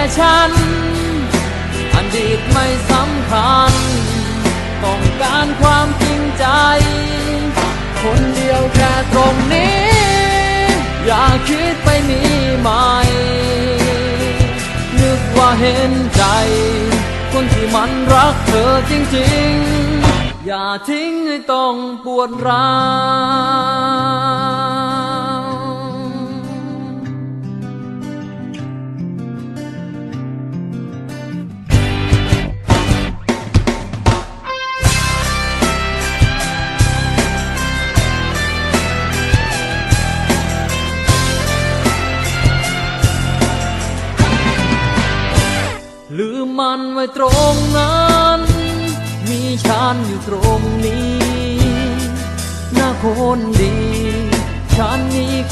่ฉัน อดีตไม่สำคัญ ต้องการความจริงใจ คนเดียวแค่ตรงนี้ อย่าคิดไปมีใหม่ นึกว่าเห็นใจ คนที่มันรักเธอจริงๆ อย่าทิ้งให้ต้องปวดร้าว มันไว้ตรงนั้น มีฉันอยู่ตรงนี้หน้าคนดี ฉันนี้ก็